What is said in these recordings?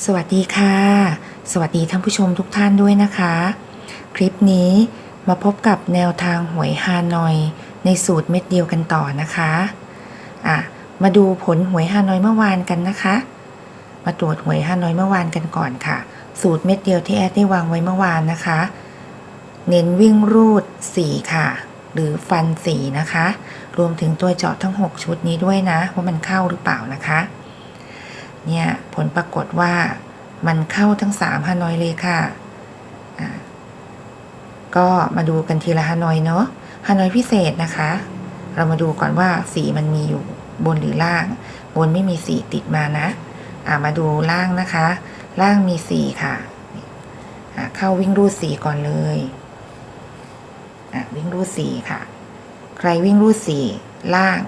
สวัสดีค่ะ สวัสดีท่านผู้ชมทุกท่านด้วยนะคะ คลิปนี้มาพบกับแนวทางหวยฮานอย ในสูตรเม็ดเดียวกันต่อนะคะอะมาดูผลหวยฮานอยเมื่อวานกันนะคะ มาตรวจหวยฮานอยเมื่อวานกันก่อนค่ะ สูตรเม็ดเดียวที่แอดได้วางไว้เมื่อวานนะคะ เน้นวิ่งรูด 4 ค่ะ หรือฟัน 4 นะคะ รวมถึงตัวเจาะทั้ง 6 ชุดนี้ด้วยนะ ว่ามันเข้าหรือเปล่านะคะ เนี่ยผลปรากฏว่ามันเข้าทั้ง 3ฮานอยเลยค่ะ ก็มาดูกันทีละฮานอยเนาะฮานอยพิเศษนะคะ เรามาดูก่อนว่าสีมันมีอยู่บนหรือล่าง บนไม่มีสีติดมานะามาดูล่างนะคะ ล่างมีสีค่ะ เข้าวิ่งรูดสีก่อนเลยวิ่งรูดสีค่ะ ใครวิ่งรูดสีล่าง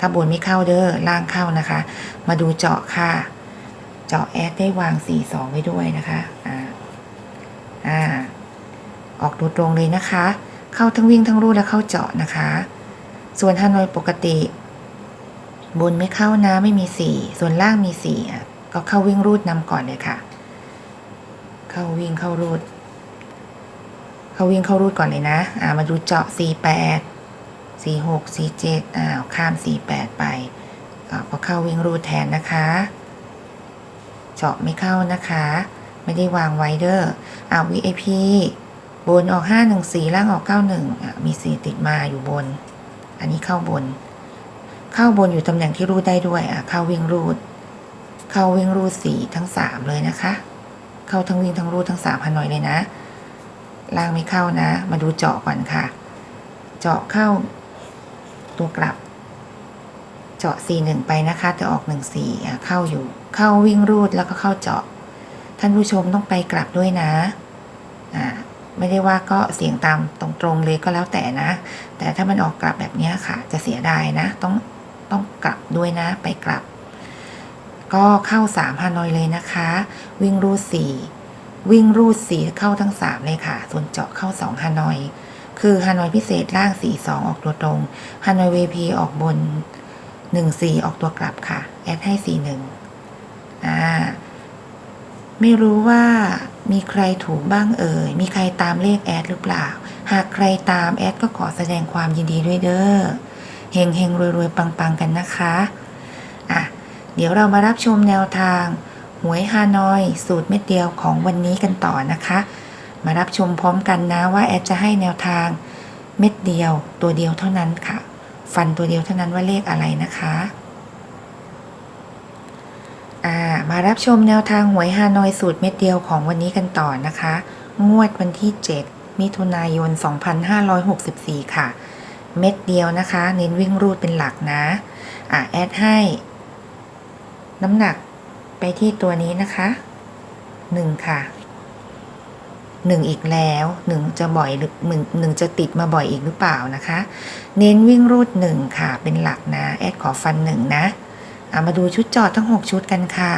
ถ้าบนไม่เข้าเด้อล่างเข้านะคะ มาดูเจาะค่ะ เจาะแอดได้วางสีสองไว้ด้วยนะคะอ่าอ่าออกดูตรงเลยนะคะ เข้าทั้งวิ่งทั้งรูดและเข้าเจาะนะคะ ส่วนฮานอยปกติ บนไม่เข้านะไม่มีสีส่วนล่างมีสีอะก็เข้าวิ่งรูดนำก่อนเลยค่ะ เข้าวิ่งเข้ารูด เข้าวิ่งเข้ารูดก่อนเลยนะ อ่ามาดูเจาะสี่แปดสี่หกสีเจ็ดอ้าวข้ามสีแปดไปอ่าก็เข้าวิ่งรูดแทนนะคะ เจาะไม่เข้านะคะ ไม่ได้วางไว้เด้ออ่า VIP บนออก 514 ล่างออก 91อะมี 4 ติดมาอยู่บน อันนี้เข้าบน เข้าบนอยู่ตำแหน่งที่รูดได้ด้วยอะเข้าวิ่งรูด เข้าวิ่งรูด 4 ทั้ง 3 เลยนะคะ เข้าทั้งวิ่งทั้งรูดทั้ง3พันหน่อยเลยนะ ล่างไม่เข้านะ มาดูเจาะก่อนค่ะ เจาะเข้าตัวกลับ เจาะ 41 ไปนะคะแต่ออก 14อะเข้าอยู่ เข้าวิ่งรูดแล้วก็เข้าเจาะ ท่านผู้ชมต้องไปกลับด้วยนะอ่าไม่ได้ว่าก็เสียงตามตรงๆเลยก็แล้วแต่นะ แต่ถ้ามันออกกลับแบบนี้ค่ะ จะเสียดายนะ ต้องต้องกลับด้วยนะ ไปกลับ ก็เข้าสามฮานอยเลยนะคะ วิ่งรูดสีวิ่งรูดสีเข้าทั้งสามเลยค่ะ ส่วนเจาะเข้าสองฮานอย คือฮานอยพิเศษล่างสีสองออกตัวตรงฮานอย VP ออกบน หนึ่งสี่ออกตัวกลับค่ะ แอดให้สี่หนึ่งอ่าไม่รู้ว่ามีใครถูกบ้างเอ่ย มีใครตามเลขแอดหรือเปล่า หากใครตามแอดก็ขอแสดงความยินดีด้วยเด้อ เฮงเฮงรวยรวยปังปังกันนะคะ อะ เดี๋ยวเรามารับชมแนวทาง หวยฮานอย สูตรเม็ดเดียวของวันนี้กันต่อนะคะ มารับชมพร้อมกันนะว่าแอดจะให้แนวทาง เม็ดเดียวตัวเดียวเท่านั้นค่ะ ฟันตัวเดียวเท่านั้นว่าเลขอะไรนะคะมารับชมแนวทางหวยฮานอยสูตรเม็ดเดียวของวันนี้กันต่อนะคะ งวดวันที่ 7 มิถุนายน 2564 ค่ะ เม็ดเดียวนะคะ เน้นวิ่งรูดเป็นหลักนะ อ่าแอดให้ น้ำหนักไปที่ตัวนี้นะคะ 1 ค่ะ หนึ่งอีกแล้วหนึ่งจะบ่อยหรือหนึ่งหนึ่งจะติดมาบ่อยอีกหรือเปล่านะคะ เน้นวิ่งรูดหนึ่งค่ะเป็นหลักนะ แอดขอฟันหนะเอามาดูชุดจอดทั้ง 6 ชุดกันค่ะ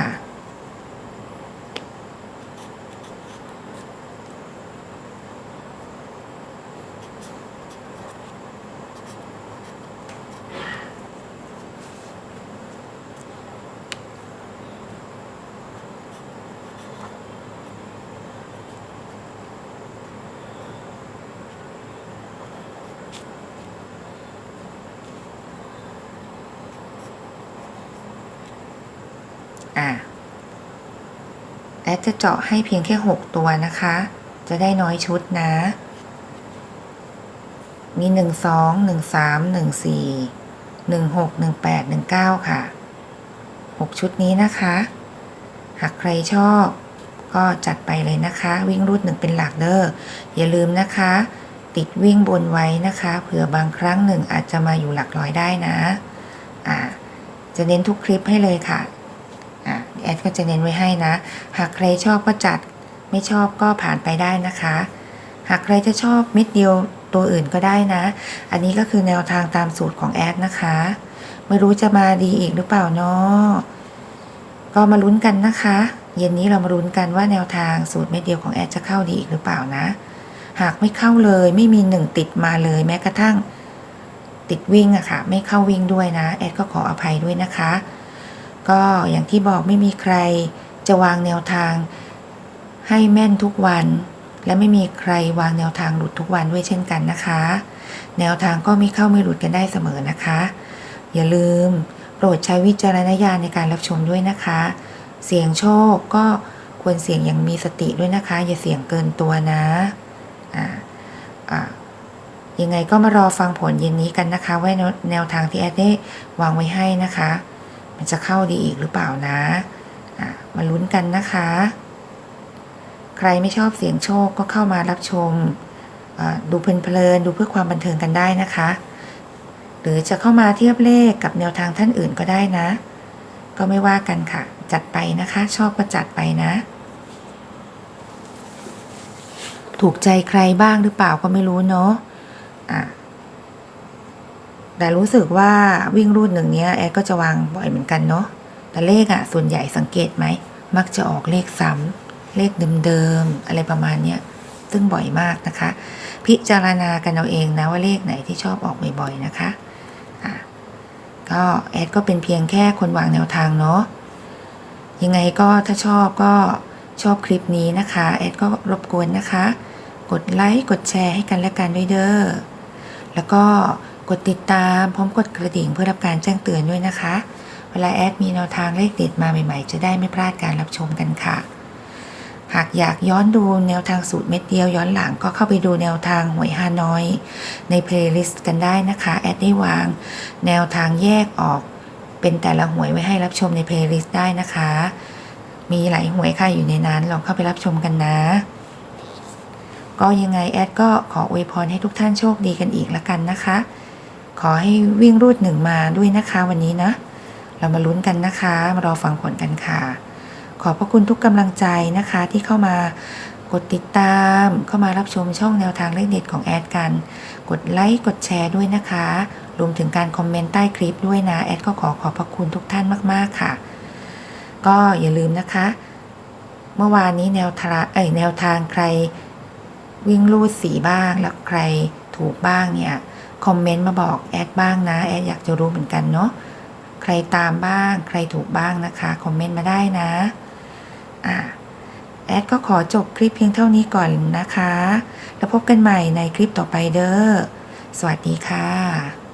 อะแอดจะเจาะให้เพียงแค่ 6 ตัวนะคะ จะได้น้อยชุดนะ มี 1 2 1 3 1 4 1 6 1 8 1 9 ค่ะ 6 ชุดนี้นะคะ หากใครชอบก็จัดไปเลยนะคะ วิ่งรูดหนึ่งเป็นหลักเด้ออย่าลืมนะคะ ติดวิ่งบนไว้นะคะเผื่อบางครั้งหนึ่งอาจจะมาอยู่หลักร้อยได้นะ อ่า จะเน้นทุกคลิปให้เลยค่ะ อดก็จะเน้นไว้ให้นะ หากใครชอบก็จัดไม่ชอบก็ผ่านไปได้นะคะ หากใครจะชอบเม็ดเดียวตัวอื่นก็ได้นะ อันนี้ก็คือแนวทางตามสูตรของแอดนะคะ ไม่รู้จะมาดีอีกหรือเปล่าเนาะก็มาลุ้นกันนะคะ เย็นนี้เรามาลุ้นกันว่าแนวทางสูตรเม็ดเดียวของแอดจะเข้าดีอีกหรือเปล่านะ หากไม่เข้าเลยไม่มีหนึ่งติดมาเลยแม้กระทั่งติดวิ่งอะค่ะ ไม่เข้าวิ่งด้วยนะ แอดก็ขออภัยด้วยนะคะ ก็อย่างที่บอกไม่มีใครจะวางแนวทาง ให้แม่นทุกวัน และไม่มีใครวางแนวทางหลุดทุกวันด้วยเช่นกันนะคะ แนวทางก็ไมีเข้าไม่หลุดกันได้เสมอนะคะ อย่าลืมโปรดใช้วิจารณญาณในการรับชมด้วยนะคะ เสี่ยงโชคก็ควรเสี่ยงอย่างมีสติด้วยนะคะ อย่าเสี่ยงเกินตัวนะอ่าอ่ายังไงก็มารอฟังผลเย็นนี้กันนะคะว่าแนวทางที่แอดได้วางไว้ให้นะคะ มันจะเข้าดีอีกหรือเปล่านะะมาลุ้นกันนะคะ ใครไม่ชอบเสียงโชคก็เข้ามารับชม ดูเพลินๆดูเพื่อความบันเทิงกันได้นะคะ หรือจะเข้ามาเทียบเลขกับแนวทางท่านอื่นก็ได้นะ ก็ไม่ว่ากันค่ะ จัดไปนะคะ ชอบก็จัดไปนะ ถูกใจใครบ้างหรือเปล่าก็ไม่รู้เนาะอะ แต่รู้สึกว่าวิ่งรูดหนึ่งเนี้ยแอดก็จะวางบ่อยเหมือนกันเนาะแต่เลขอะส่วนใหญ่สังเกตไหม มักจะออกเลขซ้ำเลขเดิมๆอะไรประมาณเนี้ยซึ่งบ่อยมากนะคะ พิจารณากันเอาเองนะว่าเลขไหนที่ชอบออกบ่อยๆนะคะอะก็แอดก็เป็นเพียงแค่คนวางแนวทางเนาะยังไงก็ถ้าชอบก็ชอบคลิปนี้นะคะแอดก็รบกวนนะคะ กดไลค์กดแชร์ให้กันและกันด้วยเด้อแล้วก็ กดติดตามพร้อมกดกระดิ่งเพื่อรับการแจ้งเตือนด้วยนะคะ เวลาแอดมีแนวทางเลขเด็ดมาใหม่ๆ จะได้ไม่พลาดการรับชมกันค่ะ หากอยากย้อนดูแนวทางสูตรเม็ดเดียวย้อนหลังก็เข้าไปดูแนวทางหวยฮานอย ในเพลย์ลิสต์กันได้นะคะ แอดได้วาง แนวทางแยกออกเป็นแต่ละหวยไว้ให้รับชมในเพลย์ลิสต์ได้นะคะ มีหลายหวยค่ะอยู่ในนั้นลองเข้าไปรับชมกันนะก็ยังไงแอดก็ขออวยพรให้ทุกท่านโชคดีกันอีกละกันนะคะ ขอให้วิ่งรูดหนึ่งมาด้วยนะคะวันนี้นะ เรามาลุ้นกันนะคะ มารอฟังผลกันค่ะ ขอบพระคุณทุกกำลังใจนะคะที่เข้ามากดติดตามเข้ามารับชมช่องแนวทางเลขเด็ดของแอดกัน กดไลค์กดแชร์ด้วยนะคะ รวมถึงการคอมเมนต์ใต้คลิปด้วยนะ แอดก็ขอขอบพระคุณทุกท่านมาก ๆ ค่ะ ก็อย่าลืมนะคะ เมื่อวานนี้แนวทางเอ้ยแนวทางใครวิ่งรูดสีบ้างแล้วใครถูกบ้างเนี่ย คอมเมนต์มาบอกแอดบ้างนะ แอดอยากจะรู้เหมือนกันเนาะใครตามบ้าง ใครถูกบ้างนะคะ คอมเมนต์มาได้นะอ่าแอดก็ขอจบคลิปเพียงเท่านี้ก่อนนะคะ แล้วพบกันใหม่ในคลิปต่อไปเด้อ สวัสดีค่ะ